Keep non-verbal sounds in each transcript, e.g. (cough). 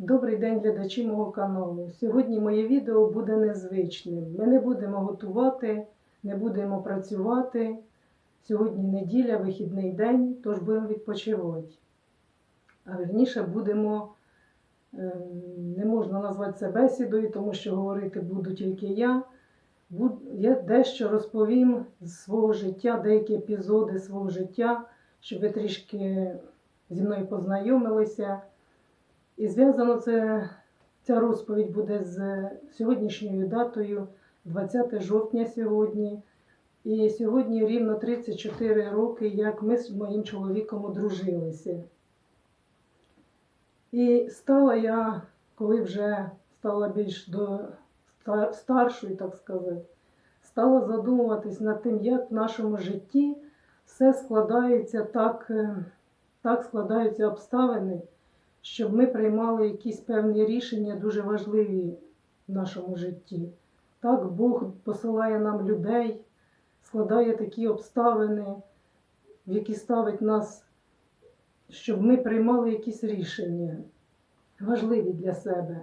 Добрий день, глядачі мого каналу. Сьогодні моє відео буде незвичним. Ми не будемо готувати, не будемо працювати. Сьогодні неділя, вихідний день, тож будемо відпочивати. А верніше будемо, е, не можна назвати це бесідою, тому що говорити буду тільки я. Я дещо розповім з свого життя, деякі епізоди свого життя, щоб ви трішки зі мною познайомилися. І зв'язано це, ця розповідь буде з сьогоднішньою датою, 20 жовтня сьогодні. І сьогодні рівно 34 роки, як ми з моїм чоловіком одружилися. І стала я, коли вже стала більш до старшою, так сказати, стала задумуватись над тим, як в нашому житті все складається так, е, так складаються обставини щоб ми приймали якісь певні рішення дуже важливі в нашому житті. Так Бог посилає нам людей, складає такі обставини, в які ставить нас, щоб ми приймали якісь рішення важливі для себе.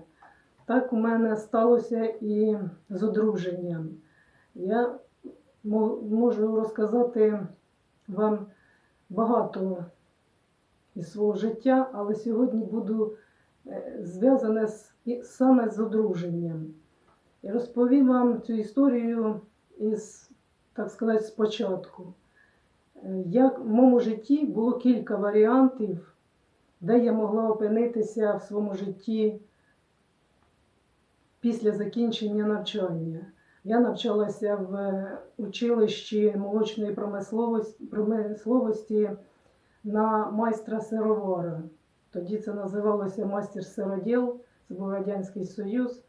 Так у мене сталося і з одруженням. Я можу розказати вам багато із свого життя, але сьогодні буду е, зв'язане з, і- саме з одруженням. І розповім вам цю історію із, так сказати, спочатку. Е, Як в моєму житті було кілька варіантів, де я могла опинитися в своєму житті після закінчення навчання. Я навчалася в училищі молочної промисловості, промисловості на майстра сировара. Тоді це називалося майстер сироділ, це був Радянський Союз.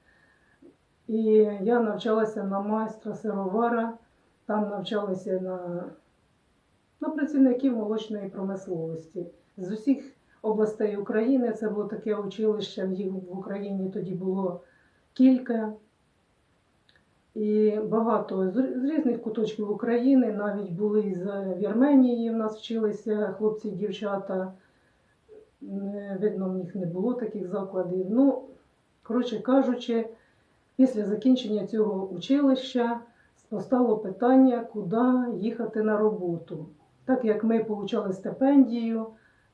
І я навчалася на майстра сировара, там навчалася на, на працівників молочної промисловості. З усіх областей України це було таке училище, в Україні тоді було кілька. І багато з різних куточків України, навіть були з Вірменії, в нас вчилися хлопці і дівчата. Видно, в них не було таких закладів. Ну, коротше кажучи, після закінчення цього училища постало питання, куди їхати на роботу. Так як ми отримали стипендію,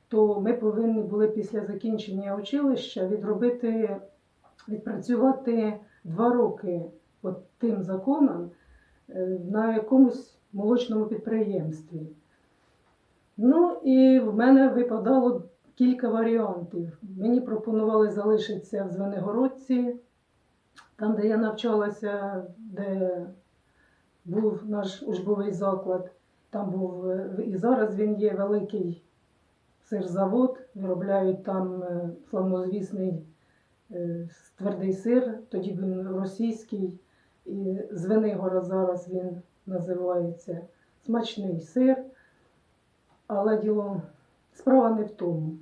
то ми повинні були після закінчення училища відробити, відпрацювати два роки по тим законам е, на якомусь молочному підприємстві. Ну і в мене випадало кілька варіантів. Мені пропонували залишитися в Звенигородці, там, де я навчалася, де був наш учбовий заклад. Там був е, і зараз він є великий сирзавод, виробляють там славнозвісний е, твердий сир, тоді він російський, і Звенигора зараз він називається смачний сир. Але діло справа не в тому.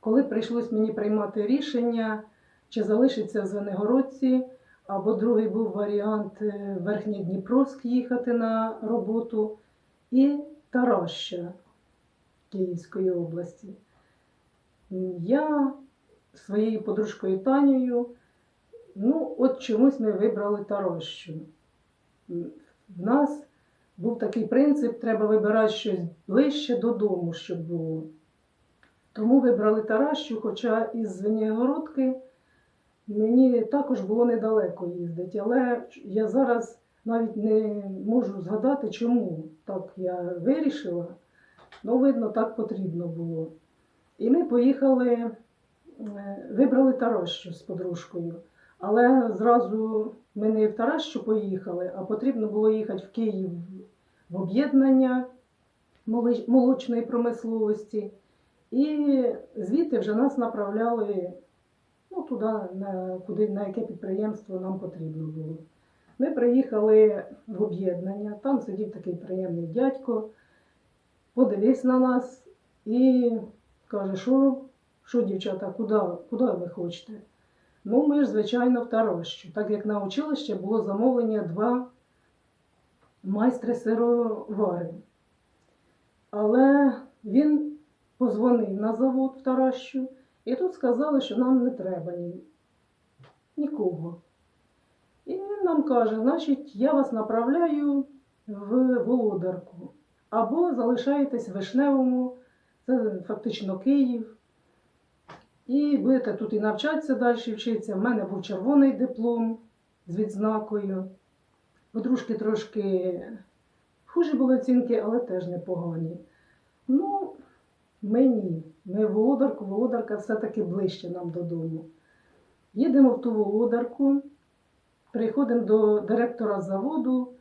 Коли прийшлось мені приймати рішення, чи залишиться в Звенигородці, або другий був варіант е, в Верхній Дніпровськ їхати на роботу, і Тараща Київської області. Я своєю подружкою Танею, ну, от чомусь ми вибрали Таращу. В нас був такий принцип, треба вибирати щось ближче додому, щоб було. Тому вибрали Таращу, хоча із Звенігородки мені також було недалеко їздити. Але я зараз навіть не можу згадати, чому так я вирішила. Ну, видно, так потрібно було. І ми поїхали, е, вибрали Таращу з подружкою. Але зразу ми не в Таращу поїхали, а потрібно було їхати в Київ в об'єднання молочної промисловості. І звідти вже нас направляли ну, туди, на, куди, на яке підприємство нам потрібно було. Ми приїхали в об'єднання, там сидів такий приємний дядько, подивився на нас і каже, що, що дівчата, куди, куди ви хочете? Ну, ми ж, звичайно, в Таращу, так як на училище було замовлення два майстри сировари. Але він позвонив на завод в Таращу І тут сказали, що нам не треба ні, нікого. І він нам каже, значить, я вас направляю в Володарку. Або залишаєтесь в Вишневому, це фактично Київ. І будете тут і навчатися далі вчитися. У мене був червоний диплом з відзнакою. Подружки трошки хуже були оцінки, але теж непогані. Ну, ми ні. Ми Володарку, Володарка все-таки ближче нам додому. Їдемо в ту Володарку, приходимо до директора заводу,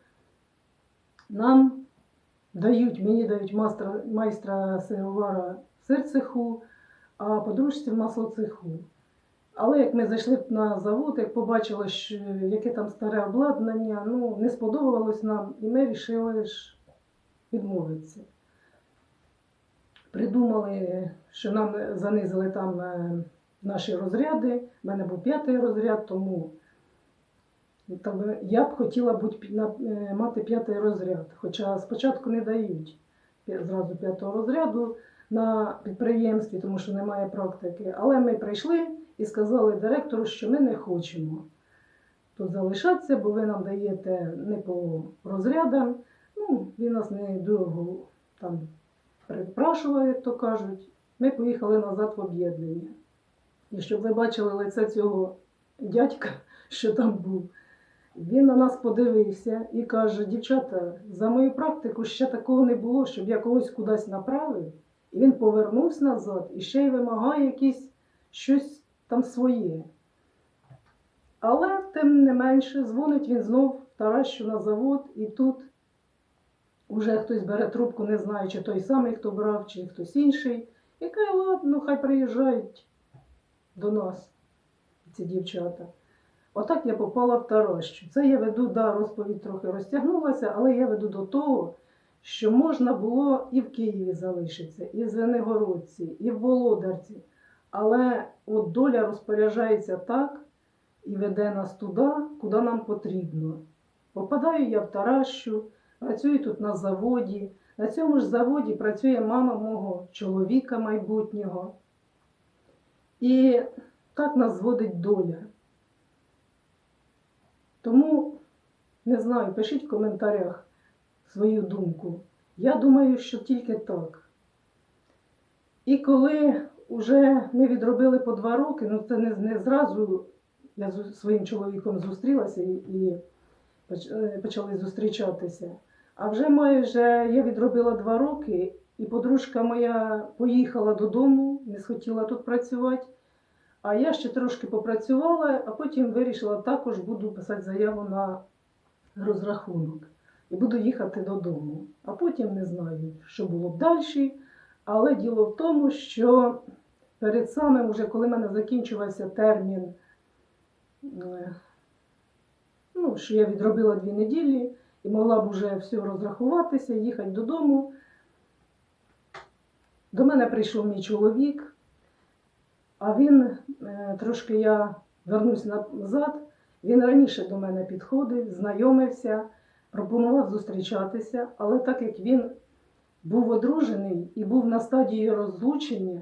нам дають, мені дають майстра, майстра сировара в сирцеху, а подружці в маслоцеху. Але як ми зайшли на завод, як побачили, що яке там старе обладнання, ну, не сподобалось нам, і ми вирішили ж відмовитися. Придумали, що нам занизили там е, наші розряди. У мене був п'ятий розряд, тому е, я б хотіла е, мати п'ятий розряд. Хоча спочатку не дають зразу п'ятого розряду на підприємстві, тому що немає практики. Але ми прийшли і сказали директору, що ми не хочемо тут залишатися, бо ви нам даєте не по розрядам. Ну, він нас недовго там припрашував, як то кажуть. Ми поїхали назад в об'єднання. І щоб ви бачили лице цього дядька, (laughs) що там був, він на нас подивився і каже: дівчата, за мою практику ще такого не було, щоб я когось кудись направив. Він повернувся назад і ще й вимагає якісь щось там своє. Але тим не менше, дзвонить він знов Таращу на завод, і тут уже хтось бере трубку, не знаю, чи той самий, хто брав, чи хтось інший. І каже, ладно, хай приїжджають до нас, ці дівчата. Отак я попала в Таращу. Це я веду, да, розповідь трохи розтягнулася, але я веду до того, що можна було і в Києві залишитися, і в Звенигородці, і в Володарці. Але от доля розпоряджається так і веде нас туди, куди нам потрібно. Попадаю я в Таращу, працюю тут на заводі. На цьому ж заводі працює мама мого чоловіка майбутнього. І так нас зводить доля. Тому не знаю, пишіть в коментарях свою думку. Я думаю, що тільки так. І коли вже ми відробили по два роки, ну це не, не зразу я з своїм чоловіком зустрілася і, і е, почали зустрічатися. А вже майже я відробила два роки, і подружка моя поїхала додому, не схотіла тут працювати. А я ще трошки попрацювала, а потім вирішила також буду писати заяву на розрахунок і буду їхати додому. А потім не знаю, що було б далі. Але діло в тому, що перед самим, уже коли в мене закінчувався термін, е, ну, що я відробила дві неділі і могла б уже все розрахуватися, їхати додому. До мене прийшов мій чоловік, а він е, трошки я вернусь назад. Він раніше до мене підходив, знайомився, пропонував зустрічатися, але так як він був одружений і був на стадії розлучення,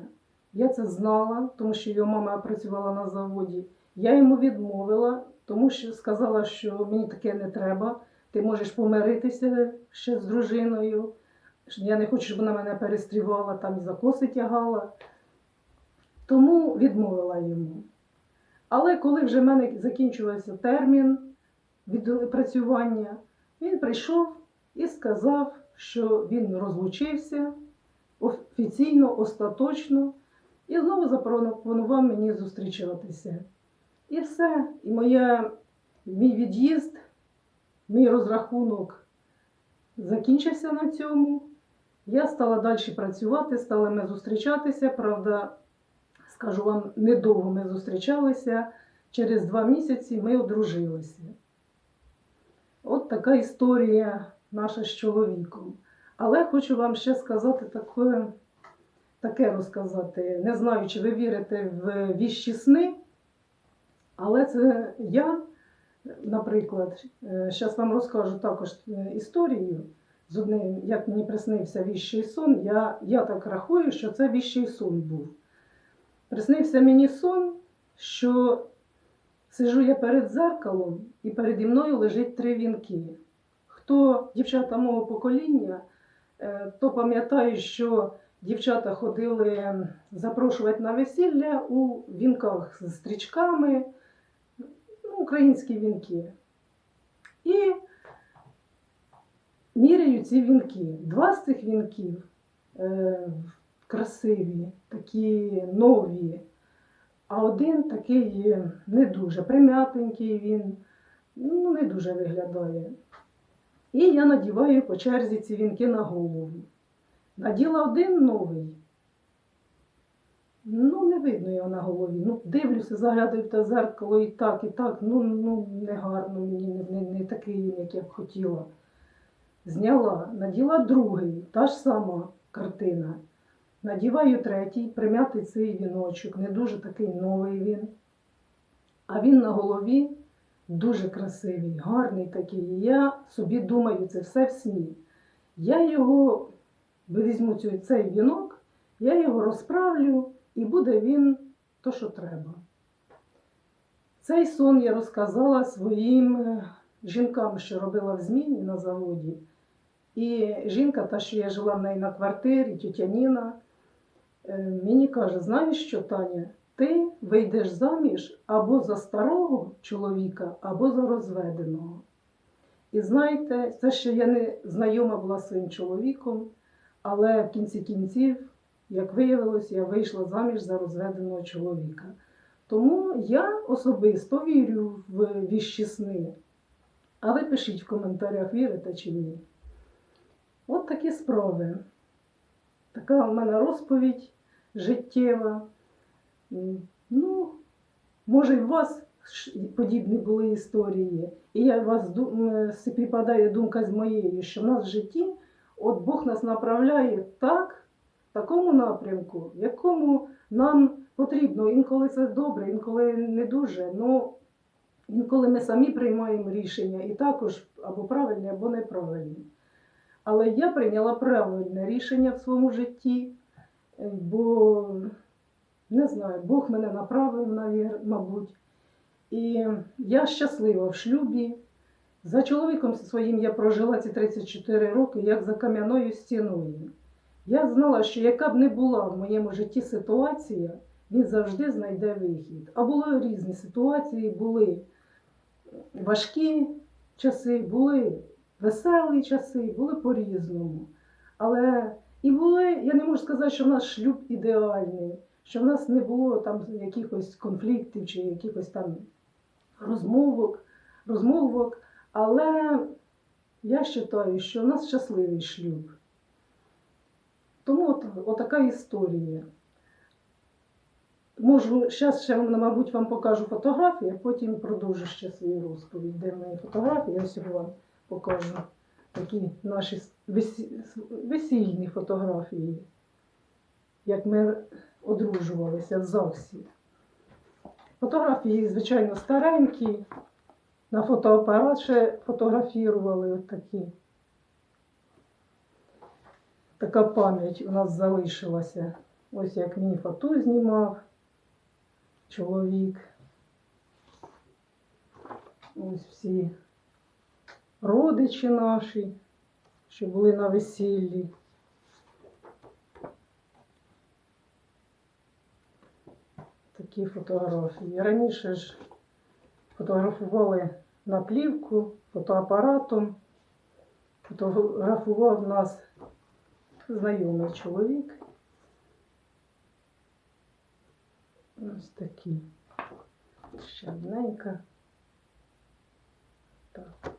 я це знала, тому що його мама працювала на заводі. Я йому відмовила, тому що сказала, що мені таке не треба. Ти можеш помиритися ще з дружиною. Я не хочу, щоб вона мене перестрівала, там і за коси тягала. Тому відмовила йому. Але коли вже в мене закінчувався термін відпрацювання, він прийшов і сказав, що він розлучився офіційно, остаточно, і знову запропонував мені зустрічатися. І все. І моя, мій від'їзд, мій розрахунок закінчився на цьому. Я стала далі працювати, стали ми зустрічатися. Правда, скажу вам, недовго ми зустрічалися. Через два місяці ми одружилися. Така історія наша з чоловіком. Але хочу вам ще сказати таке, таке розказати. Не знаю, чи ви вірите в віщі сни, але це я, наприклад, зараз вам розкажу також е, історію з одним, як мені приснився віщий сон. Я, я так рахую, що це віщий сон був. приснився мені сон, що сижу я перед зеркалом і переді мною лежить три вінки. Хто дівчата мого покоління, е, то пам'ятає, що дівчата ходили запрошувати на весілля у вінках з стрічками, ну, українські вінки. І міряю ці вінки. Два з цих вінків е, красиві, такі нові, а один такий не дуже прим'ятенький він, ну, не дуже виглядає. І я надіваю по черзі ці вінки на голову. Наділа один новий. Ну, не видно його на голові. Ну, дивлюся, заглядаю в те зеркало і так, і так. Ну, ну не гарно мені, не, не такий він, як я б хотіла. Зняла, наділа другий, та ж сама картина. Надіваю третій, прим'ятий цей віночок, не дуже такий новий він. А він на голові дуже красивий, гарний такий. Я собі думаю, це все в сні. Я його візьму цей вінок, я його розправлю, і буде він то, що треба. Цей сон я розказала своїм е, жінкам, що робила в зміні на заводі. І жінка, та, що я жила в неї на квартирі, тітя Ніна, мені каже: знаєш що, Таня, ти вийдеш заміж або за старого чоловіка, або за розведеного. І знаєте, це ще я не знайома була з своїм чоловіком, але в кінці кінців, як виявилось, я вийшла заміж за розведеного чоловіка. Тому я особисто вірю в віщі сни. А ви пишіть в коментарях, вірите чи ні. От такі справи. Така в мене розповідь життєва. Ну, може, і у вас подібні були історії. І я вас співпадає думка з моєю, що в нас в житті от Бог нас направляє так, в такому напрямку, якому нам потрібно. Інколи це добре, інколи не дуже. Ну, інколи ми самі приймаємо рішення і також або правильні, або неправильні. Але я прийняла правильне рішення в своєму житті, бо не знаю, Бог мене направив, мабуть. І я щаслива в шлюбі. За чоловіком своїм я прожила ці 34 роки, як за кам'яною стіною. Я знала, що яка б не була в моєму житті ситуація, він завжди знайде вихід. А були різні ситуації, були важкі часи, були веселі часи, були по-різному. Але і були, я не можу сказати, що в нас шлюб ідеальний, що в нас не було там якихось конфліктів чи якихось там розмовок, розмовок. Але я вважаю, що в нас щасливий шлюб. Тому от, от така історія. Можу, зараз ще, мабуть, вам покажу фотографії, а потім продовжу ще свою розповідь, де мої фотографії. Я сьогодні вам покажу такі наші весільні фотографії, як ми одружувалися ЗАГСі. Фотографії, звичайно, старенькі. На фотоапарат ще фотографірували от такі. Така пам'ять у нас залишилася. Ось як мені фото знімав чоловік. Ось всі родичі наші, що були на весіллі. Такі фотографії. Раніше ж фотографували на плівку фотоапаратом. Фотографував нас знайомий чоловік. Ось такі. Ще одненька. Так.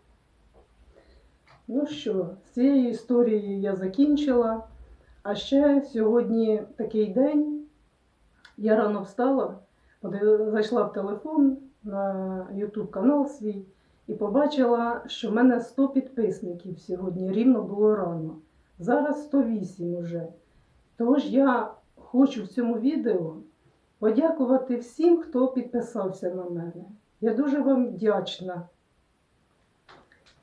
Ну що, з цією історією я закінчила. А ще сьогодні такий день. Я рано встала, зайшла в телефон на YouTube канал свій і побачила, що в мене 100 підписників сьогодні рівно було рано. Зараз 108 уже. Тож я хочу в цьому відео подякувати всім, хто підписався на мене. Я дуже вам вдячна,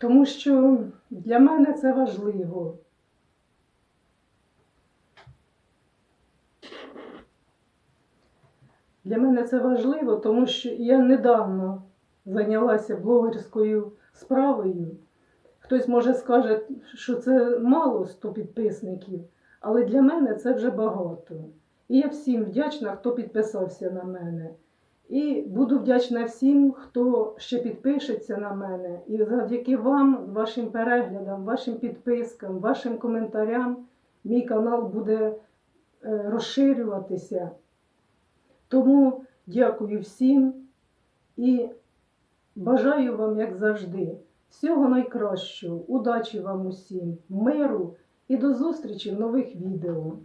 тому що для мене це важливо. Для мене це важливо, тому що я недавно зайнялася блогерською справою. Хтось може скаже, що це мало 100 підписників, але для мене це вже багато. І я всім вдячна, хто підписався на мене. І буду вдячна всім, хто ще підпишеться на мене. І завдяки вам, вашим переглядам, вашим підпискам, вашим коментарям, мій канал буде е, розширюватися. Тому дякую всім і бажаю вам, як завжди, всього найкращого, удачі вам усім, миру і до зустрічі в нових відео.